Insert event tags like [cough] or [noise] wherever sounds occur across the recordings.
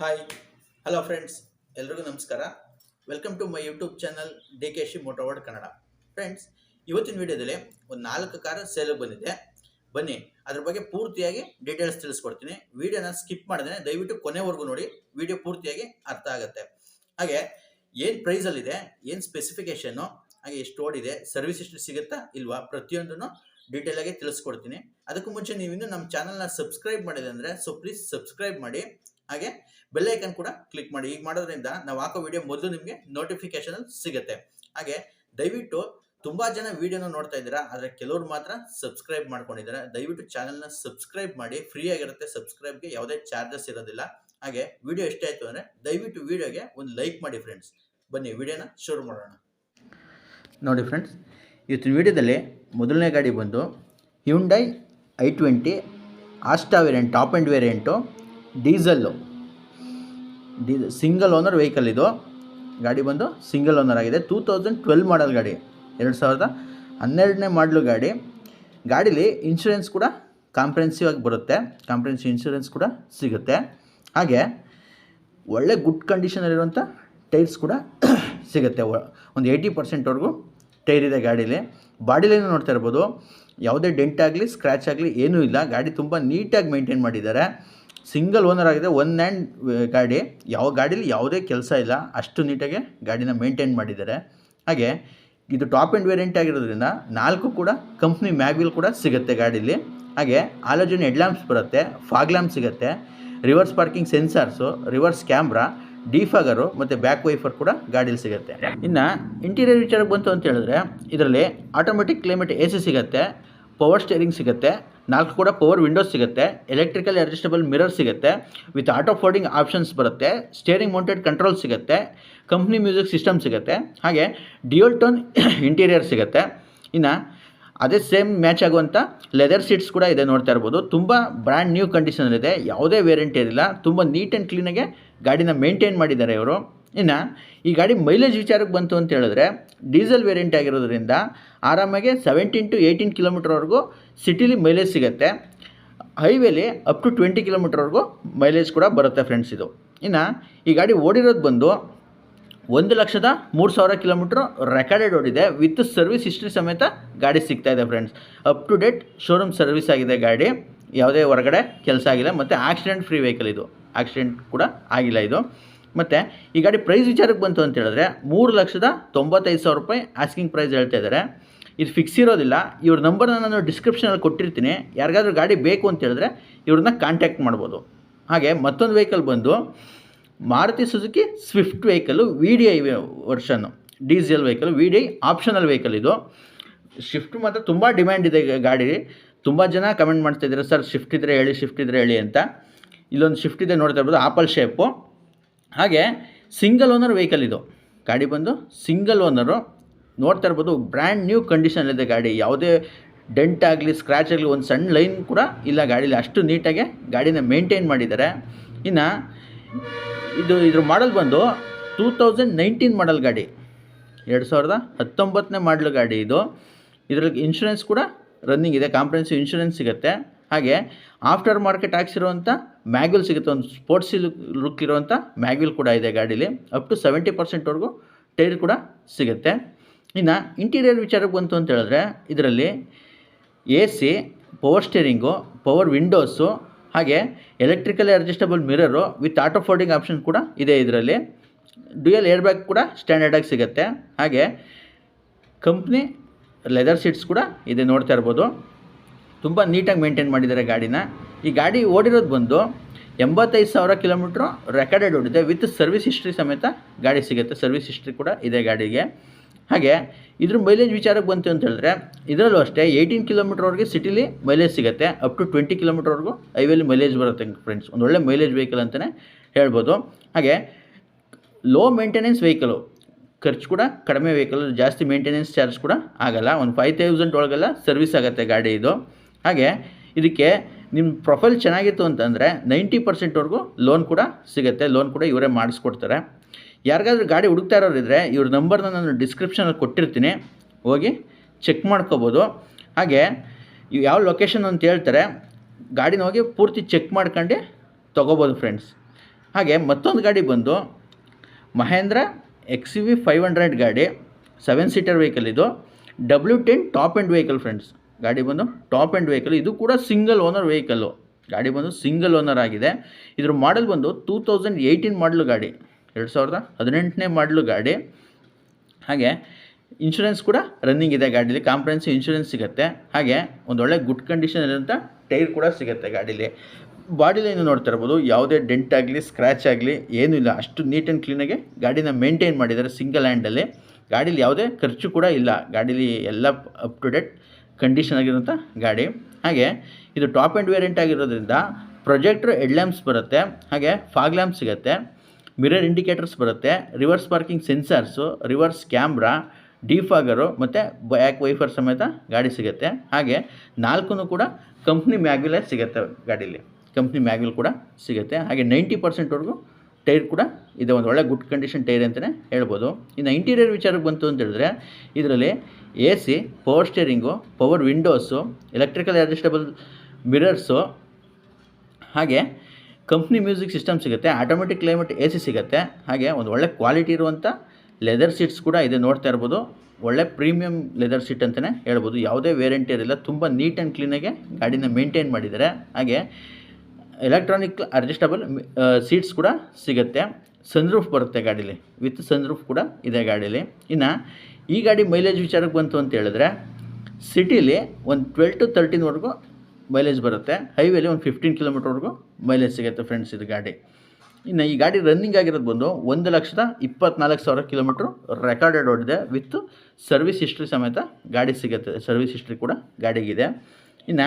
Hi hello friends ಎಲ್ರಿಗೂ ನಮಸ್ಕಾರ. Welcome to my YouTube channel D K she ಮೋಟೋವರ್ಡ್ Kannada friends ಇವತ್ತಿನ ವಿಡಿಯೋದಲ್ಲಿ ಒಂದು ನಾಲ್ಕು ಕಾರ್ ಸೇಲಿಗೆ ಬಂದಿದೆ. ಬನ್ನಿ, ಅದ್ರ ಬಗ್ಗೆ ಪೂರ್ತಿಯಾಗಿ ಡೀಟೇಲ್ಸ್ ತಿಳಿಸ್ಕೊಡ್ತೀನಿ. ವಿಡಿಯೋನ ಸ್ಕಿಪ್ ಮಾಡಿದ್ರೆ ದಯವಿಟ್ಟು ಕೊನೆವರೆಗೂ ನೋಡಿ, ವಿಡಿಯೋ ಪೂರ್ತಿಯಾಗಿ ಅರ್ಥ ಆಗುತ್ತೆ. ಹಾಗೆ, ಏನು ಪ್ರೈಸಲ್ಲಿದೆ ಏನು ಸ್ಪೆಸಿಫಿಕೇಷನ್ನು ಹಾಗೆ ಎಷ್ಟು ಓಡಿದೆ ಸರ್ವಿಸ್ ಎಷ್ಟು ಸಿಗುತ್ತಾ ಇಲ್ವಾ ಪ್ರತಿಯೊಂದನ್ನು ಡೀಟೇಲಾಗಿ ತಿಳಿಸ್ಕೊಡ್ತೀನಿ. ಅದಕ್ಕೂ ಮುಂಚೆ ನೀವು ನಮ್ಮ ಚಾನಲ್ನ ಸಬ್ಸ್ಕ್ರೈಬ್ ಮಾಡಿದೆ ಅಂದರೆ ಸೊ ಪ್ಲೀಸ್ ಸಬ್ಸ್ಕ್ರೈಬ್ ಮಾಡಿ. ಹಾಗೆ ಬೆಲ್ ಐಕನ್ ಕೂಡ ಕ್ಲಿಕ್ ಮಾಡಿ. ಈಗ ಮಾಡೋದ್ರಿಂದ ನಾವು ಹಾಕೋ ವಿಡಿಯೋ ಮೊದಲು ನಿಮಗೆ ನೋಟಿಫಿಕೇಶನ್ ಸಿಗುತ್ತೆ. ಹಾಗೆ ದಯವಿಟ್ಟು ತುಂಬಾ ಜನ ವಿಡಿಯೋನ ನೋಡ್ತಾ ಇದ್ದೀರಾ, ಆದರೆ ಕೆಲವರು ಮಾತ್ರ ಸಬ್ಸ್ಕ್ರೈಬ್ ಮಾಡ್ಕೊಂಡಿದ್ದಾರೆ. ದಯವಿಟ್ಟು ಚಾನಲ್ನ ಸಬ್ಸ್ಕ್ರೈಬ್ ಮಾಡಿ. ಫ್ರೀ ಆಗಿರುತ್ತೆ ಸಬ್ಸ್ಕ್ರೈಬ್ಗೆ ಯಾವುದೇ ಚಾರ್ಜಸ್ ಇರೋದಿಲ್ಲ. ಹಾಗೆ ವಿಡಿಯೋ ಇಷ್ಟ ಆಯಿತು ಅಂದರೆ ದಯವಿಟ್ಟು ವಿಡಿಯೋಗೆ ಒಂದು ಲೈಕ್ ಮಾಡಿ ಫ್ರೆಂಡ್ಸ್ ಬನ್ನಿ ವಿಡಿಯೋನ ಶುರು ಮಾಡೋಣ. ನೋಡಿ ಫ್ರೆಂಡ್ಸ್ ಇವತ್ತಿನ ವಿಡಿಯೋದಲ್ಲಿ ಮೊದಲನೇ ಗಾಡಿ ಬಂದು Hyundai i twenty Asta variant top end variant diesel. Diesel single owner vehicle ಇದು. ಗಾಡಿ ಬಂದು ಸಿಂಗಲ್ ಓನರ್ ಆಗಿದೆ. ಟೂ ತೌಸಂಡ್ ಟ್ವೆಲ್ ಮಾಡಲ್ ಗಾಡಿ, ಎರಡು ಸಾವಿರದ ಹನ್ನೆರಡನೇ ಮಾಡಲು ಗಾಡಿ. ಗಾಡೀಲಿ ಇನ್ಶೂರೆನ್ಸ್ ಕೂಡ ಕಾಂಪ್ರೆನ್ಸಿವ್ ಆಗಿ ಬರುತ್ತೆ. ಕಾಂಪ್ರೆನ್ಸಿವ್ ಇನ್ಶೂರೆನ್ಸ್ ಕೂಡ ಸಿಗುತ್ತೆ. ಹಾಗೆ ಒಳ್ಳೆ ಗುಡ್ ಕಂಡೀಷನಲ್ಲಿರುವಂಥ ಟೈರ್ಸ್ ಕೂಡ [coughs] ಸಿಗುತ್ತೆ. ಒಂದು ಏಯ್ಟಿ ಪರ್ಸೆಂಟ್ವರೆಗೂ ಟೈರ್ ಇದೆ ಗಾಡೀಲಿ. ಬಾಡಿಲೇನು ನೋಡ್ತಾ ಇರ್ಬೋದು. ಯಾವುದೇ ಡೆಂಟ್ ಆಗಲಿ ಸ್ಕ್ರ್ಯಾಚ್ ಆಗಲಿ ಏನೂ ಇಲ್ಲ. ಗಾಡಿ ತುಂಬ ನೀಟಾಗಿ ಮೇಂಟೈನ್ ಮಾಡಿದ್ದಾರೆ. ಸಿಂಗಲ್ ಓನರ್ ಆಗಿದೆ. ಒನ್ ಆ್ಯಂಡ್ ಗಾಡಿ. ಯಾವ ಗಾಡೀಲಿ ಯಾವುದೇ ಕೆಲಸ ಇಲ್ಲ. ಅಷ್ಟು ನೀಟಾಗಿ ಗಾಡಿನ ಮೇಂಟೈನ್ ಮಾಡಿದ್ದಾರೆ. ಹಾಗೆ ಇದು ಟಾಪ್ ಆ್ಯಂಡ್ ವೇರಿಯಂಟ್ ಆಗಿರೋದ್ರಿಂದ ನಾಲ್ಕು ಕೂಡ ಕಂಪ್ನಿ ಮ್ಯಾಗ್ವಿಲ್ ಕೂಡ ಸಿಗುತ್ತೆ ಗಾಡೀಲಿ. ಹಾಗೆ ಆಲೋಜನ್ ಹೆಡ್ ಲ್ಯಾಂಪ್ಸ್ ಬರುತ್ತೆ ಫಾಗ್ ಲ್ಯಾಂಪ್ ಸಿಗುತ್ತೆ reverse parking sensors reverse camera defogger ಮತ್ತು ಬ್ಯಾಕ್ ವೈಫರ್ ಕೂಡ ಗಾಡೀಲಿ ಸಿಗುತ್ತೆ. ಇನ್ನು ಇಂಟೀರಿಯರ್ ವಿಚಾರಕ್ಕೆ ಬಂತು ಅಂತ ಹೇಳಿದ್ರೆ, ಇದರಲ್ಲಿ ಆಟೋಮೆಟಿಕ್ ಕ್ಲೈಮೇಟ್ ಎ ಸಿಗುತ್ತೆ ಪವರ್ ಸ್ಟೇರಿಂಗ್ ಸಿಗುತ್ತೆ ನಾಲ್ಕು ಕೂಡ ಪವರ್ ವಿಂಡೋಸ್ ಸಿಗುತ್ತೆ ಎಲೆಕ್ಟ್ರಿಕಲ್ ಅಡ್ಜಸ್ಟಬಲ್ ಮಿರರ್ ಸಿಗುತ್ತೆ ವಿತ್ ಆಟೋ ಫೋಲ್ಡಿಂಗ್ ಆಪ್ಷನ್ಸ್ ಬರುತ್ತೆ ಸ್ಟೇರಿಂಗ್ ಮೌಂಟೆಡ್ ಕಂಟ್ರೋಲ್ ಸಿಗುತ್ತೆ ಕಂಪ್ನಿ ಮ್ಯೂಸಿಕ್ ಸಿಸ್ಟಮ್ ಸಿಗುತ್ತೆ, ಹಾಗೆ ಡಿಯೋಲ್ ಟೋನ್ ಇಂಟೀರಿಯರ್ ಸಿಗುತ್ತೆ. ಇನ್ನು ಅದೇ ಸೇಮ್ ಮ್ಯಾಚ್ ಆಗುವಂಥ ಲೆದರ್ ಸೀಟ್ಸ್ ಕೂಡ ಇದೆ ನೋಡ್ತಾ ಇರ್ಬೋದು. ತುಂಬ ಬ್ರ್ಯಾಂಡ್ ನ್ಯೂ ಕಂಡೀಷನಲ್ಲಿದೆ ಯಾವುದೇ ವೇರೆಂಟಿ ಇರಲಿಲ್ಲ ತುಂಬ ನೀಟ್ ಆ್ಯಂಡ್ ಕ್ಲೀನಾಗೆ ಗಾಡಿನ ಮೇಂಟೈನ್ ಮಾಡಿದ್ದಾರೆ ಇವರು. ಇನ್ನು ಈ ಗಾಡಿ ಮೈಲೇಜ್ ವಿಚಾರಕ್ಕೆ ಬಂತು ಅಂತ ಹೇಳಿದ್ರೆ ಡೀಸೆಲ್ ವೇರಿಯಂಟ್ ಆಗಿರೋದ್ರಿಂದ ಆರಾಮಾಗಿ ಸೆವೆಂಟೀನ್ ಟು ಏಯ್ಟೀನ್ ಕಿಲೋಮೀಟ್ರ್ವರೆಗೂ ಸಿಟಿಲಿ ಮೈಲೇಜ್ ಸಿಗುತ್ತೆ. ಹೈವೇಲಿ ಅಪ್ ಟು ಟ್ವೆಂಟಿ ಕಿಲೋಮೀಟ್ರ್ವರೆಗೂ ಮೈಲೇಜ್ ಕೂಡ ಬರುತ್ತೆ ಫ್ರೆಂಡ್ಸ್ ಇದು. ಇನ್ನು ಈ ಗಾಡಿ ಓಡಿರೋದು ಬಂದು ಒಂದು ಲಕ್ಷದ ಮೂರು ಸಾವಿರ ಕಿಲೋಮೀಟ್ರ್ ರೆಕಾರ್ಡೆಡ್ ಓಡಿದೆ. ವಿತ್ ಸರ್ವಿಸ್ ಹಿಸ್ಟ್ರಿ ಸಮೇತ ಗಾಡಿ ಸಿಗ್ತಾ ಇದೆ friends up to date showroom service ಆಗಿದೆ ಗಾಡಿ. ಯಾವುದೇ ಹೊರಗಡೆ ಕೆಲಸ ಆಗಿಲ್ಲ. ಮತ್ತು ಆಕ್ಸಿಡೆಂಟ್ ಫ್ರೀ ವೆಹಿಕಲ್ ಇದು. ಆಕ್ಸಿಡೆಂಟ್ ಕೂಡ ಆಗಿಲ್ಲ ಇದು. ಮತ್ತು ಈ ಗಾಡಿ ಪ್ರೈಸ್ ವಿಚಾರಕ್ಕೆ ಬಂತು ಅಂತ ಹೇಳಿದ್ರೆ ಮೂರು ಲಕ್ಷದ ತೊಂಬತ್ತೈದು ಸಾವಿರ ರೂಪಾಯಿ ಆಸ್ಕಿಂಗ್ ಪ್ರೈಸ್ ಹೇಳ್ತಾ ಇದ್ದಾರೆ. ಇದು ಫಿಕ್ಸ್ ಇರೋದಿಲ್ಲ. ಇವ್ರ ನಂಬರ್ನ ನಾನು ಡಿಸ್ಕ್ರಿಪ್ಷನಲ್ಲಿ ಕೊಟ್ಟಿರ್ತೀನಿ. ಯಾರಿಗಾದ್ರೂ ಗಾಡಿ ಬೇಕು ಅಂತ ಹೇಳಿದ್ರೆ ಇವ್ರನ್ನ ಕಾಂಟ್ಯಾಕ್ಟ್ ಮಾಡ್ಬೋದು. ಹಾಗೆ ಮತ್ತೊಂದು ವೆಹಿಕಲ್ ಬಂದು Maruti Suzuki Swift vehicle V D I version diesel vehicle V D I optional vehicle ಇದು. ಶಿಫ್ಟ್ ಮಾತ್ರ ತುಂಬ ಡಿಮ್ಯಾಂಡ್ ಇದೆ ಗಾಡಿ. ತುಂಬ ಜನ ಕಮೆಂಟ್ ಮಾಡ್ತಾ ಇದ್ದಾರೆ, ಸರ್ ಶಿಫ್ಟ್ ಇದ್ದರೆ ಹೇಳಿ ಶಿಫ್ಟ್ ಇದ್ದರೆ ಹೇಳಿ ಅಂತ. ಇಲ್ಲೊಂದು ಶಿಫ್ಟ್ ಇದೆ ನೋಡ್ತಾ ಇರ್ಬೋದು ಆಪಲ್ ಶೇಪು ಹಾಗೆ ಸಿಂಗಲ್ ಓನರ್ ವೆಹಿಕಲ್ ಇದು. ಗಾಡಿ ಬಂದು ಸಿಂಗಲ್ ಓನರು ನೋಡ್ತಾ ಇರ್ಬೋದು ಬ್ರ್ಯಾಂಡ್ ನ್ಯೂ ಕಂಡೀಷನಲ್ಲಿದೆ ಗಾಡಿ. ಯಾವುದೇ ಡೆಂಟ್ ಆಗಲಿ ಸ್ಕ್ರ್ಯಾಚ್ ಆಗಲಿ, ಒಂದು ಸಣ್ಣ ಲೈನ್ ಕೂಡ ಇಲ್ಲ ಗಾಡೀಲಿ. ಅಷ್ಟು ನೀಟಾಗಿ ಗಾಡಿನ ಮೇಂಟೈನ್ ಮಾಡಿದ್ದಾರೆ. ಇನ್ನು ಇದು, ಇದ್ರ ಮಾಡಲ್ ಬಂದು ಟೂ ತೌಸಂಡ್ ನೈನ್ಟೀನ್ ಮಾಡಲ್ ಗಾಡಿ. ಎರಡು ಸಾವಿರದ ಹತ್ತೊಂಬತ್ತನೇ ಮಾಡಲ್ ಗಾಡಿ ಇದು. ಇದರಲ್ಲಿ ಇನ್ಶೂರೆನ್ಸ್ ಕೂಡ ರನ್ನಿಂಗ್ ಇದೆ. ಕಾಂಪ್ರೆನ್ಸಿವ್ ಇನ್ಶೂರೆನ್ಸ್ ಸಿಗುತ್ತೆ. ಹಾಗೆ ಆಫ್ಟರ್ ಮಾರ್ಕೆಟ್ ಹಾಕ್ಸಿರುವಂಥ ಮ್ಯಾಗ್ವಿಲ್ ಸಿಗುತ್ತೆ. ಒಂದು ಸ್ಪೋರ್ಟ್ಸ್ ಲುಕ್ ಇರುವಂಥ ಮ್ಯಾಗ್ವಿಲ್ ಕೂಡ ಇದೆ ಗಾಡೀಲಿ. ಅಪ್ ಟು ಸೆವೆಂಟಿ ಪರ್ಸೆಂಟ್ವರೆಗೂ ಟೈರ್ ಕೂಡ ಸಿಗುತ್ತೆ. ಇನ್ನು ಇಂಟೀರಿಯರ್ ವಿಚಾರಕ್ಕೆ ಬಂತು ಅಂತ ಹೇಳಿದ್ರೆ ಇದರಲ್ಲಿ A C power steering power windows ಹಾಗೆ electrically adjustable mirror with auto folding option ಕೂಡ ಇದೆ ಇದರಲ್ಲಿ. ಡ್ಯೂಯಲ್ ಏರ್ ಬ್ಯಾಗ್ ಕೂಡ ಸ್ಟ್ಯಾಂಡರ್ಡಾಗಿ ಸಿಗುತ್ತೆ. ಹಾಗೆ ಕಂಪ್ನಿ ಲೆದರ್ ಸೀಟ್ಸ್ ಕೂಡ ಇದೆ ನೋಡ್ತಾ ಇರ್ಬೋದು. ತುಂಬ ನೀಟಾಗಿ ಮೇಂಟೈನ್ ಮಾಡಿದ್ದಾರೆ ಗಾಡಿನ. ಈ ಗಾಡಿ ಓಡಿರೋದು ಬಂದು ಎಂಬತ್ತೈದು ಸಾವಿರ ಕಿಲೋಮೀಟ್ರು ರೆಕಾರ್ಡೆಡ್ ಓಡಿದೆ. ವಿತ್ ಸರ್ವಿಸ್ ಹಿಸ್ಟ್ರಿ ಸಮೇತ ಗಾಡಿ ಸಿಗುತ್ತೆ. ಸರ್ವಿಸ್ ಹಿಸ್ಟ್ರಿ ಕೂಡ ಇದೆ ಗಾಡಿಗೆ. ಹಾಗೆ ಇದ್ರ ಮೈಲೇಜ್ ವಿಚಾರಕ್ಕೆ ಬಂತು ಅಂತ ಹೇಳಿದ್ರೆ, ಇದರಲ್ಲೂ ಅಷ್ಟೇ ಏಯ್ಟೀನ್ ಕಿಲೋಮೀಟ್ರ್ವರೆಗೆ ಸಿಟಿಲಿ ಮೈಲೇಜ್ ಸಿಗುತ್ತೆ. ಅಪ್ ಟು ಟ್ವೆಂಟಿ ಕಿಲೋಮೀಟ್ರ್ವರೆಗೂ ಹೈವೇಲಿ ಮೈಲೇಜ್ ಬರುತ್ತೆ ಫ್ರೆಂಡ್ಸ್ ಒಂದು ಒಳ್ಳೆ ಮೈಲೇಜ್ ವೆಹಿಕಲ್ ಅಂತಲೇ ಹೇಳ್ಬೋದು. ಹಾಗೆ ಲೋ ಮೇಂಟೆನೆನ್ಸ್ ವೆಹಿಕಲು ಖರ್ಚು ಕೂಡ ಕಡಿಮೆ ವೆಹಿಕಲ್ ಜಾಸ್ತಿ ಮೇಂಟೆನೆನ್ಸ್ ಚಾರ್ಜ್ ಕೂಡ ಆಗಲ್ಲ. ಒಂದು ಫೈವ್ ತೌಸಂಡ್ ಒಳಗೆಲ್ಲ ಸರ್ವಿಸ್ ಆಗುತ್ತೆ ಗಾಡಿ ಇದು. ಹಾಗೆ ಇದಕ್ಕೆ ನಿಮ್ಮ ಪ್ರೊಫೈಲ್ ಚೆನ್ನಾಗಿತ್ತು ಅಂತಂದರೆ ನೈಂಟಿ ಪರ್ಸೆಂಟ್ವರೆಗೂ ಲೋನ್ ಕೂಡ ಸಿಗುತ್ತೆ. ಲೋನ್ ಕೂಡ ಇವರೇ ಮಾಡಿಸ್ಕೊಡ್ತಾರೆ. ಯಾರಿಗಾದ್ರೂ ಗಾಡಿ ಹುಡುಕ್ತಾ ಇರೋರಿದ್ರೆ ಇವ್ರ ನಂಬರ್ನ ನಾನು ಡಿಸ್ಕ್ರಿಪ್ಷನಲ್ಲಿ ಕೊಟ್ಟಿರ್ತೀನಿ. ಹೋಗಿ ಚೆಕ್ ಮಾಡ್ಕೋಬೋದು. ಹಾಗೆ ಯಾವ ಲೊಕೇಶನ್ ಅಂತ ಹೇಳ್ತಾರೆ, ಗಾಡಿನ ಹೋಗಿ ಪೂರ್ತಿ ಚೆಕ್ ಮಾಡ್ಕೊಂಡು ತೊಗೋಬೋದು ಫ್ರೆಂಡ್ಸ್ ಹಾಗೆ ಮತ್ತೊಂದು ಗಾಡಿ ಬಂದು Mahindra X V five hundred ಗಾಡಿ ಸೆವೆನ್ ಸೀಟರ್ ವೆಹಿಕಲ್ ಇದು W ten top end vehicle friends ಗಾಡಿ ಬಂದು ಟಾಪ್ ಆ್ಯಂಡ್ ವೆಹಿಕಲ್ ಇದು ಕೂಡ ಸಿಂಗಲ್ ಓನರ್ ವೆಹಿಕಲ್ಲು ಗಾಡಿ ಬಂದು ಸಿಂಗಲ್ ಓನರ್ ಆಗಿದೆ. ಇದ್ರ ಮಾಡೆಲ್ ಬಂದು ಟೂ ತೌಸಂಡ್ ಏಯ್ಟೀನ್ ಮಾಡಲ್ ಗಾಡಿ. ಎರಡು ಸಾವಿರದ ಹದಿನೆಂಟನೇ ಮಾಡಲು ಗಾಡಿ. ಹಾಗೆ ಇನ್ಶೂರೆನ್ಸ್ ಕೂಡ ರನ್ನಿಂಗ್ ಇದೆ ಗಾಡೀಲಿ ಕಾಂಪ್ರೆನ್ಸಿವ್ ಇನ್ಶೂರೆನ್ಸ್ ಸಿಗುತ್ತೆ. ಹಾಗೆ ಒಂದೊಳ್ಳೆ ಗುಡ್ ಕಂಡೀಷನ್ ಇರೋಂಥ ಟೈರ್ ಕೂಡ ಸಿಗುತ್ತೆ ಗಾಡೀಲಿ. ಬಾಡಿಲಿ ಲೈನ್ ನೋಡ್ತಾ ಇರ್ಬೋದು, ಯಾವುದೇ ಡೆಂಟ್ ಆಗಲಿ ಸ್ಕ್ರ್ಯಾಚ್ ಆಗಲಿ, ಏನೂ ಇಲ್ಲ. ಅಷ್ಟು ನೀಟ್ ಆ್ಯಂಡ್ ಕ್ಲೀನಾಗಿ ಗಾಡಿನ ಮೇಂಟೈನ್ ಮಾಡಿದ್ದಾರೆ ಸಿಂಗಲ್ ಹ್ಯಾಂಡಲ್ಲಿ ಗಾಡೀಲಿ ಯಾವುದೇ ಖರ್ಚು ಕೂಡ ಇಲ್ಲ. ಗಾಡೀಲಿ ಎಲ್ಲ ಅಪ್ ಟು ಡೇಟ್ ಕಂಡೀಷನ್ ಆಗಿರೋಂಥ ಗಾಡಿ. ಹಾಗೆ ಇದು ಟಾಪ್ ಆ್ಯಂಡ್ ವೇರಿಯಂಟ್ ಆಗಿರೋದ್ರಿಂದ ಪ್ರೊಜೆಕ್ಟ್ರ್ ಹೆಡ್ ಲ್ಯಾಂಪ್ಸ್ ಬರುತ್ತೆ. ಹಾಗೆ ಫಾಗ್ ಲ್ಯಾಂಪ್ ಸಿಗುತ್ತೆ. ಮಿರರ್ ಇಂಡಿಕೇಟರ್ಸ್ ಬರುತ್ತೆ, reverse parking sensors, reverse camera, defogger ಮತ್ತು ಬ್ಯಾಕ್ ವೈಫರ್ ಸಮೇತ ಗಾಡಿ ಸಿಗುತ್ತೆ. ಹಾಗೆ ನಾಲ್ಕು ಕೂಡ ಕಂಪ್ನಿ ಮ್ಯಾಗ್ವಿಲೇ ಸಿಗುತ್ತೆ ಗಾಡೀಲಿ. ಕಂಪ್ನಿ ಮ್ಯಾಗ್ಯುಲ್ ಕೂಡ ಸಿಗುತ್ತೆ. ಹಾಗೆ ನೈಂಟಿ ಪರ್ಸೆಂಟ್ವರೆಗೂ ಟೈರ್ ಕೂಡ ಇದೆ, ಒಂದು ಒಳ್ಳೆ ಗುಡ್ ಕಂಡೀಷನ್ ಟೈರ್ ಅಂತಲೇ ಹೇಳ್ಬೋದು. ಇನ್ನು ಇಂಟೀರಿಯರ್ ವಿಚಾರಕ್ಕೆ ಬಂತು ಅಂತ ಹೇಳಿದ್ರೆ, ಇದರಲ್ಲಿ A C, power steering, power windows, electrical adjustable mirrors, ಹಾಗೆ ಕಂಪ್ನಿ ಮ್ಯೂಸಿಕ್ ಸಿಸ್ಟಮ್ ಸಿಗುತ್ತೆ ಆಟೋಮೆಟಿಕ್ ಕ್ಲೈಮೇಟ್ ಎ ಸಿ ಸಿಗುತ್ತೆ, ಹಾಗೆ ಒಂದು ಒಳ್ಳೆ ಕ್ವಾಲಿಟಿ ಇರುವಂಥ ಲೆದರ್ ಸೀಟ್ಸ್ ಕೂಡ ಇದೆ ನೋಡ್ತಾ ಇರ್ಬೋದು. ಒಳ್ಳೆ ಪ್ರೀಮಿಯಂ ಲೆದರ್ ಸೀಟ್ ಅಂತಲೇ ಹೇಳ್ಬೋದು. ಯಾವುದೇ ವೇರೆಂಟಿ ಇರಲಿಲ್ಲ, ತುಂಬ ನೀಟ್ ಆ್ಯಂಡ್ ಕ್ಲೀನಾಗೆ ಗಾಡಿನ ಮೇಂಟೈನ್ ಮಾಡಿದ್ದಾರೆ. ಹಾಗೆ ಎಲೆಕ್ಟ್ರಾನಿಕ್ ಅಡ್ಜಸ್ಟಬಲ್ ಸೀಟ್ಸ್ ಕೂಡ ಸಿಗುತ್ತೆ. ಸನ್ರೂಫ್ ಬರುತ್ತೆ ಗಾಡೀಲಿ ವಿತ್ ಸನ್ರೂಫ್ ಕೂಡ ಇದೆ ಗಾಡೀಲಿ. ಇನ್ನು ಈ ಗಾಡಿ ಮೈಲೇಜ್ ವಿಚಾರಕ್ಕೆ ಬಂತು ಅಂತ ಹೇಳಿದ್ರೆ ಸಿಟಿಲಿ ಒಂದು ಟ್ವೆಲ್ ಟು ತರ್ಟೀನ್ವರೆಗೂ ಮೈಲೇಜ್ ಬರುತ್ತೆ. ಹೈವೇಲಿ ಒಂದು ಫಿಫ್ಟೀನ್ ಕಿಲೋಮೀಟರ್ವರೆಗೂ ಮೈಲೇಜ್ ಸಿಗುತ್ತೆ ಫ್ರೆಂಡ್ಸ್ ಇದು ಗಾಡಿ. ಇನ್ನು ಈ ಗಾಡಿ ರನ್ನಿಂಗ್ ಆಗಿರೋದು ಬಂದು ಒಂದು ಲಕ್ಷದ ಇಪ್ಪತ್ನಾಲ್ಕು ಸಾವಿರ ಕಿಲೋಮೀಟ್ರ್ ರೆಕಾರ್ಡೆಡ್ ಓಡಿದೆ ವಿತ್ ಸರ್ವಿಸ್ ಹಿಸ್ಟ್ರಿ ಸಮೇತ ಗಾಡಿ ಸಿಗುತ್ತೆ ಸರ್ವಿಸ್ ಹಿಸ್ಟ್ರಿ ಕೂಡ ಗಾಡಿಗಿದೆ. ಇನ್ನು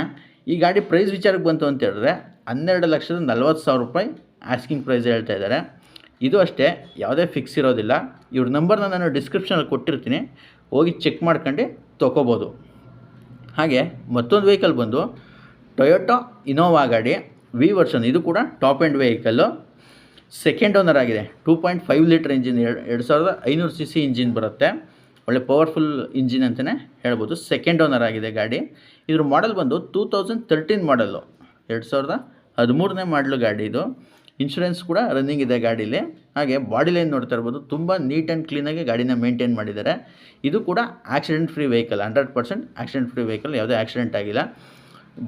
ಈ ಗಾಡಿ ಪ್ರೈಸ್ ವಿಚಾರಕ್ಕೆ ಬಂತು ಅಂತ ಹೇಳಿದ್ರೆ ಹನ್ನೆರಡು ಲಕ್ಷದ ನಲ್ವತ್ತು ಸಾವಿರ ರೂಪಾಯಿ ಆಸ್ಕಿಂಗ್ ಪ್ರೈಸ್ ಹೇಳ್ತಾ ಇದ್ದಾರೆ. ಇದು ಅಷ್ಟೇ, ಯಾವುದೇ ಫಿಕ್ಸ್ ಇರೋದಿಲ್ಲ. ಇವ್ರ ನಂಬರ್ನ ನಾನು ಡಿಸ್ಕ್ರಿಪ್ಷನಲ್ಲಿ ಕೊಟ್ಟಿರ್ತೀನಿ. ಹೋಗಿ ಚೆಕ್ ಮಾಡ್ಕೊಂಡು ತೊಗೋಬೋದು. ಹಾಗೆ ಮತ್ತೊಂದು ವೆಹಿಕಲ್ ಬಂದು ಟೊಯೋಟೋ ಇನೋವಾ ಗಾಡಿ ವಿ ವರ್ಷನ್ ಇದು ಕೂಡ top end vehicle second owner ಆಗಿದೆ. Two point five litre engine ಎರಡು ಎರಡು ಸಾವಿರದ ಐನೂರು ಸಿ ಸಿ ಇಂಜಿನ್ ಬರುತ್ತೆ. ಒಳ್ಳೆ ಪವರ್ಫುಲ್ ಇಂಜಿನ್ ಅಂತಲೇ ಹೇಳ್ಬೋದು. ಸೆಕೆಂಡ್ ಓನರ್ ಆಗಿದೆ ಗಾಡಿ. ಇದ್ರ ಮಾಡೆಲ್ ಬಂದು ಟೂ ತೌಸಂಡ್ ತರ್ಟೀನ್ ಮಾಡಲು ಎರಡು ಸಾವಿರದ ಹದಿಮೂರನೇ ಮಾಡಲು ಗಾಡಿ ಇದು. ಇನ್ಶೂರೆನ್ಸ್ ಕೂಡ ರನ್ನಿಂಗ್ ಇದೆ ಗಾಡೀಲಿ. ಹಾಗೆ ಬಾಡಿ ಲೈನ್ ನೋಡ್ತಾ ಇರ್ಬೋದು. ತುಂಬ ನೀಟ್ ಆ್ಯಂಡ್ ಕ್ಲೀನಾಗಿ ಗಾಡಿನ ಮೇಂಟೈನ್ ಮಾಡಿದ್ದಾರೆ. ಇದು ಕೂಡ accident free vehicle hundred percent accident free vehicle ಯಾವುದೇ ಆಕ್ಸಿಡೆಂಟ್ ಆಗಿಲ್ಲ.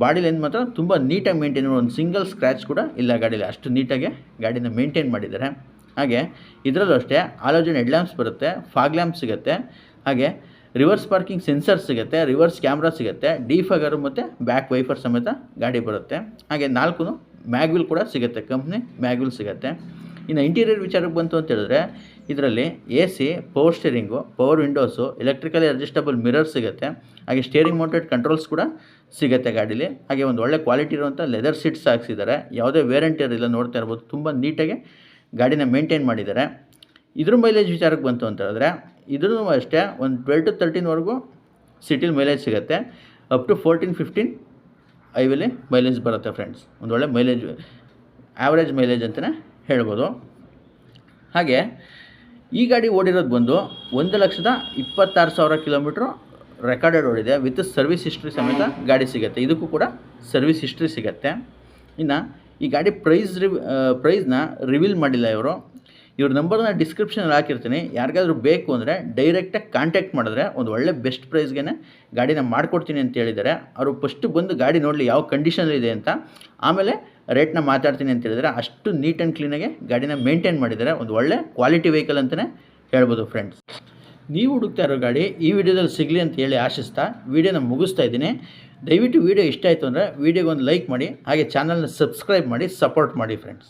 ಬಾಡಿ ಲೆಂತ್ ಮಾತ್ರ ತುಂಬ ನೀಟಾಗಿ ಮೇಂಟೈನ್ ಒಂದು ಸಿಂಗಲ್ ಸ್ಕ್ರ್ಯಾಚ್ ಕೂಡ ಇಲ್ಲ ಗಾಡೀಲಿ. ಅಷ್ಟು ನೀಟಾಗಿ ಗಾಡಿನ ಮೇಂಟೈನ್ ಮಾಡಿದ್ದಾರೆ. ಹಾಗೆ ಇದರಲ್ಲೂ ಅಷ್ಟೇ ಆಲೋಜನ್ ಹೆಡ್ ಲ್ಯಾಂಪ್ಸ್ ಬರುತ್ತೆ ಫಾಗ್ ಲ್ಯಾಂಪ್ ಸಿಗುತ್ತೆ, ಹಾಗೆ ರಿವರ್ಸ್ ಪಾರ್ಕಿಂಗ್ ಸೆನ್ಸರ್ ಸಿಗುತ್ತೆ ರಿವರ್ಸ್ ಕ್ಯಾಮ್ರಾ ಸಿಗುತ್ತೆ ಡಿಫಗರು ಮತ್ತು ಬ್ಯಾಕ್ ವೈಫರ್ ಸಮೇತ ಗಾಡಿ ಬರುತ್ತೆ. ಹಾಗೆ ನಾಲ್ಕು ಮ್ಯಾಗ್ವಿಲ್ ಕೂಡ ಸಿಗುತ್ತೆ ಕಂಪ್ನಿ ಮ್ಯಾಗ್ವಿಲ್ ಸಿಗುತ್ತೆ. ಇನ್ನು ಇಂಟೀರಿಯರ್ ವಿಚಾರಕ್ಕೆ ಬಂತು ಅಂತ ಹೇಳಿದ್ರೆ ಇದರಲ್ಲಿ A C power steering power windows electrically adjustable mirror ಸಿಗುತ್ತೆ. ಹಾಗೆ ಸ್ಟೇರಿಂಗ್ ಮೌಂಟೆಡ್ ಕಂಟ್ರೋಲ್ಸ್ ಕೂಡ ಸಿಗುತ್ತೆ ಗಾಡೀಲಿ. ಹಾಗೆ ಒಂದು ಒಳ್ಳೆ ಕ್ವಾಲಿಟಿ ಇರುವಂಥ ಲೆದರ್ ಸೀಟ್ಸ್ ಹಾಕ್ಸಿದ್ದಾರೆ. ಯಾವುದೇ ವೇರಂಟಿ ಇರಲಿಲ್ಲ ನೋಡ್ತಾ ಇರ್ಬೋದು. ತುಂಬ ನೀಟಾಗಿ ಗಾಡಿನ ಮೇಂಟೈನ್ ಮಾಡಿದ್ದಾರೆ. ಇದ್ರ ಮೈಲೇಜ್ ವಿಚಾರಕ್ಕೆ ಬಂತು ಅಂತ ಹೇಳಿದ್ರೆ ಇದ್ರೂ ಅಷ್ಟೇ ಒಂದು ಟ್ವೆಲ್ ಟು ತರ್ಟೀನ್ವರೆಗೂ ಸಿಟಿಲಿ ಮೈಲೇಜ್ ಸಿಗುತ್ತೆ. ಅಪ್ ಟು ಫೋರ್ಟೀನ್ ಫಿಫ್ಟೀನ್ ಐವಲ್ಲಿ ಮೈಲೇಜ್ ಬರುತ್ತೆ ಫ್ರೆಂಡ್ಸ್ ಒಂದು ಒಳ್ಳೆ ಮೈಲೇಜ್ ಆ್ಯಾವ್ರೇಜ್ ಮೈಲೇಜ್ ಅಂತಲೇ ಹೇಳ್ಬೋದು. ಹಾಗೆ ಈ ಗಾಡಿ ಓಡಿರೋದು ಬಂದು ಒಂದು ಲಕ್ಷದ ಇಪ್ಪತ್ತಾರು ಸಾವಿರ ಕಿಲೋಮೀಟ್ರು ರೆಕಾರ್ಡೆಡ್ ಓಡಿದೆ ವಿತ್ ಸರ್ವಿಸ್ ಹಿಸ್ಟ್ರಿ ಸಮೇತ ಗಾಡಿ ಸಿಗುತ್ತೆ. ಇದಕ್ಕೂ ಕೂಡ ಸರ್ವಿಸ್ ಹಿಸ್ಟ್ರಿ ಸಿಗುತ್ತೆ. ಇನ್ನು ಈ ಗಾಡಿ ಪ್ರೈಸ್ ರಿವ್ ಪ್ರೈಸ್ನ ರಿವೀಲ್ ಮಾಡಿಲ್ಲ ಇವರು. ಇವ್ರ ನಂಬರ್ನ ಡಿಸ್ಕ್ರಿಪ್ಷನಲ್ಲಿ ಹಾಕಿರ್ತೀನಿ. ಯಾರಿಗಾದ್ರೂ ಬೇಕು ಅಂದರೆ ಡೈರೆಕ್ಟಾಗಿ ಕಾಂಟ್ಯಾಕ್ಟ್ ಮಾಡಿದ್ರೆ ಒಂದು ಒಳ್ಳೆ ಬೆಸ್ಟ್ ಪ್ರೈಸ್ಗೆ ಗಾಡಿನ ಮಾಡಿಕೊಡ್ತೀನಿ ಅಂತ ಹೇಳಿದ್ದಾರೆ. ಅವರು ಫಸ್ಟ್ ಬಂದು ಗಾಡಿ ನೋಡಲಿ ಯಾವ ಕಂಡೀಷನಲ್ಲಿದೆ ಅಂತ. ಆಮೇಲೆ ರೇಟ್ನ ಮಾತಾಡ್ತೀನಿ ಅಂತ ಹೇಳಿದರೆ ಅಷ್ಟು ನೀಟ್ ಆ್ಯಂಡ್ ಕ್ಲೀನಾಗಿ ಗಾಡಿನ ಮೇಂಟೈನ್ ಮಾಡಿದ್ದಾರೆ ಒಂದು ಒಳ್ಳೆ ಕ್ವಾಲಿಟಿ ವೆಹಿಕಲ್ ಅಂತಲೇ ಹೇಳ್ಬೋದು ಫ್ರೆಂಡ್ಸ್ ನೀವು ಹುಡುಕ್ತಾ ಇರೋ ಗಾಡಿ ಈ ವಿಡಿಯೋದಲ್ಲಿ ಸಿಗಲಿ ಅಂತ ಹೇಳಿ ಆಶಿಸ್ತಾ ವಿಡಿಯೋನ ಮುಗಿಸ್ತಾ ಇದ್ದೀನಿ. ದಯವಿಟ್ಟು ವಿಡಿಯೋ ಇಷ್ಟ ಆಯಿತು ಅಂದರೆ ವಿಡಿಯೋಗೆ ಒಂದು ಲೈಕ್ ಮಾಡಿ, ಹಾಗೆ ಚಾನಲ್ನ ಸಬ್ಸ್ಕ್ರೈಬ್ ಮಾಡಿ ಸಪೋರ್ಟ್ ಮಾಡಿ ಫ್ರೆಂಡ್ಸ್